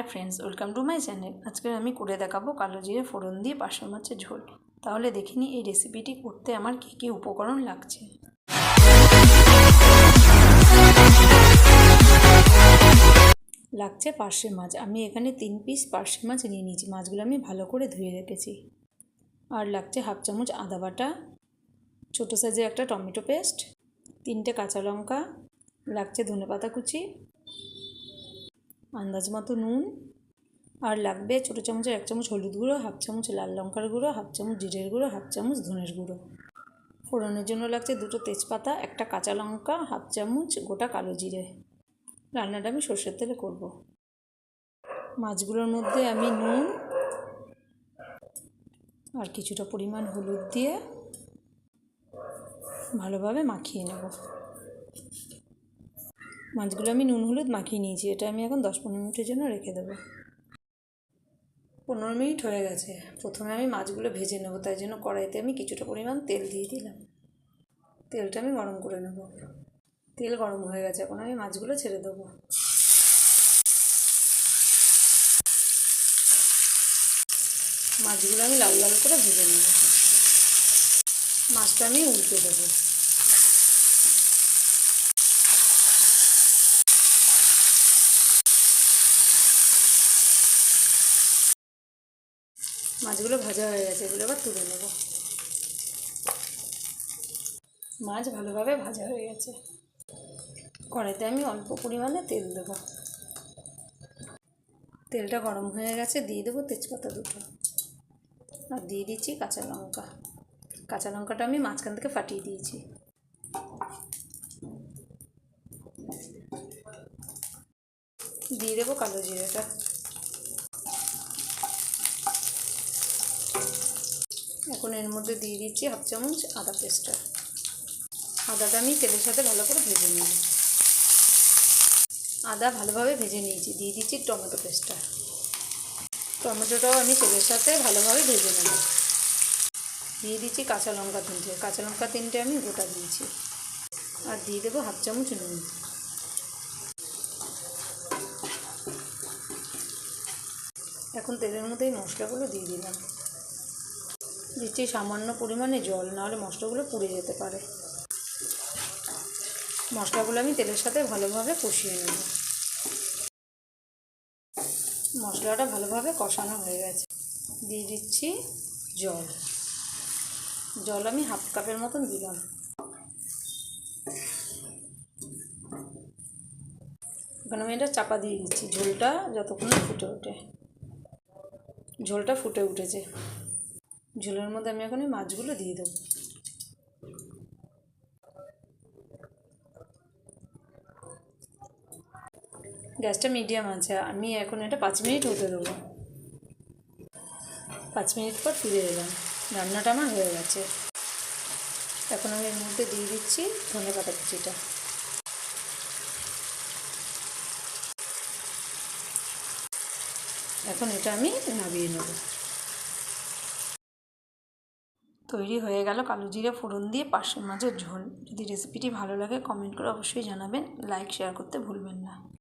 Hi friends, welcome to my channel. আজকে আমি করে দেখাবো কালো জিরে ফোড়ন দিয়ে পার্শে মাছের ঝোল। তাহলে দেখিনি এই রেসিপিটি করতে আমার কী কী উপকরণ লাগছে। লাগছে পার্শে মাছ। আমি এখানে তিন পিস পার্শে মাছ নিয়ে নিয়েছি। মাছগুলো আমি ভালো করে ধুয়ে রেখেছি। আর লাগছে হাফ চামচ আদা বাটা, ছোটো সাইজের একটা টমেটো পেস্ট তিনটে কাঁচা লঙ্কা, লাগছে ধনে পাতা কুচি আন্দাজ মতো নুন আর লাগবে ছোটো চামচের এক চামচ হলুদ গুঁড়ো, হাফ চামচ লাল লঙ্কার গুঁড়ো, হাফ চামচ জিরের গুঁড়ো, হাফ চামচ ধনের গুঁড়ো। ফোড়নের জন্য লাগছে দুটো তেজপাতা, একটা কাঁচা লঙ্কা, হাফ চামচ গোটা কালো জিরে। রান্নাটা আমি সর্ষের তেলে করব। মাছগুলোর মধ্যে আমি নুন আর কিছুটা পরিমাণ হলুদ দিয়ে ভালোভাবে মাখিয়ে নেব। মাছগুলো আমি নুন, হলুদ মাখিয়ে নিয়েছি। এটা আমি এখন দশ পনেরো মিনিটের জন্য রেখে দেবো। পনেরো মিনিট হয়ে গেছে। প্রথমে আমি মাছগুলো ভেজে নেব, তাই জন্য কড়াইতে আমি কিছুটা পরিমাণ তেল দিয়ে দিলাম। তেলটা আমি গরম করে নেব। তেল গরম হয়ে গেছে, এখন আমি মাছগুলো ছেড়ে দেবো। মাছগুলো আমি লাল লাল করে ভেজে নেব। মাছটা আমি উল্টে দেবো। মাছগুলো ভাজা হয়ে গেছে, এগুলো আবার তুলে নেব। মাছ ভালোভাবে ভাজা হয়ে গেছে। কড়াইতে আমি অল্প পরিমাণে তেল দেবো। তেলটা গরম হয়ে গেছে, দিয়ে দেবো তেজপাতা দুটো। আর দিয়ে দিচ্ছি কাঁচা লঙ্কা। কাঁচা লঙ্কাটা আমি মাঝখান থেকে ফাটিয়ে দিয়েছি। দিয়ে দেবো কালো জিরেটা। এখন এর মধ্যে দিয়ে দিচ্ছি হাফ চামচ আদা পেস্টটা। আদাটা আমি তেলের সাথে ভালো করে ভেজে নিই আদা ভালোভাবে ভেজে নিয়েছি, দিয়ে দিচ্ছি টমেটো পেস্টটা। টমেটোটাও আমি তেলের সাথে ভালোভাবে ভেজে নেব। দিয়ে দিচ্ছি কাঁচা লঙ্কা তিনটে, কাঁচা লঙ্কা তিনটে আমি গোটা দিয়েছি। আর দিয়ে দেবো হাফ চামচ নুন। এখন তেলের মধ্যে এই মশলাগুলো দিয়ে দিলাম। দিচ্ছি সামান্য পরিমাণে জল, নাহলে মশলাগুলো পুড়ে যেতে পারে। মশলাগুলো আমি তেলের সাথে ভালোভাবে কষিয়ে নেব। মশলাটা ভালোভাবে কষানো হয়ে গেছে। দিয়ে দিচ্ছি জল। জল আমি হাফ কাপের মতন দিলাম। এখানে আমি এটা চাপা দিয়ে দিচ্ছি। ঝোলটা যতক্ষণ ফুটে ওঠে। ঝোলটা ফুটে উঠেছে। ঝোলের মধ্যে আমি এখন এই মাছগুলো দিয়ে দেবো। গ্যাসটা মিডিয়াম আছে, আমি এখন এটা পাঁচ মিনিট হতে দেবো। পাঁচ মিনিট পর ফিরে এলাম রান্নাটা আমার হয়ে গেছে। এখন আমি এর মধ্যে দিয়ে দিচ্ছি ধনে পাতা কুচিটা। এখন এটা আমি নামিয়ে নেব। তৈরি হয়ে গেল কালো জিরে ফোড়ন দিয়ে পাশের মাছের ঝোল। যদি রেসিপিটি ভালো লাগে কমেন্ট করে অবশ্যই জানাবেন। লাইক শেয়ার করতে ভুলবেন না।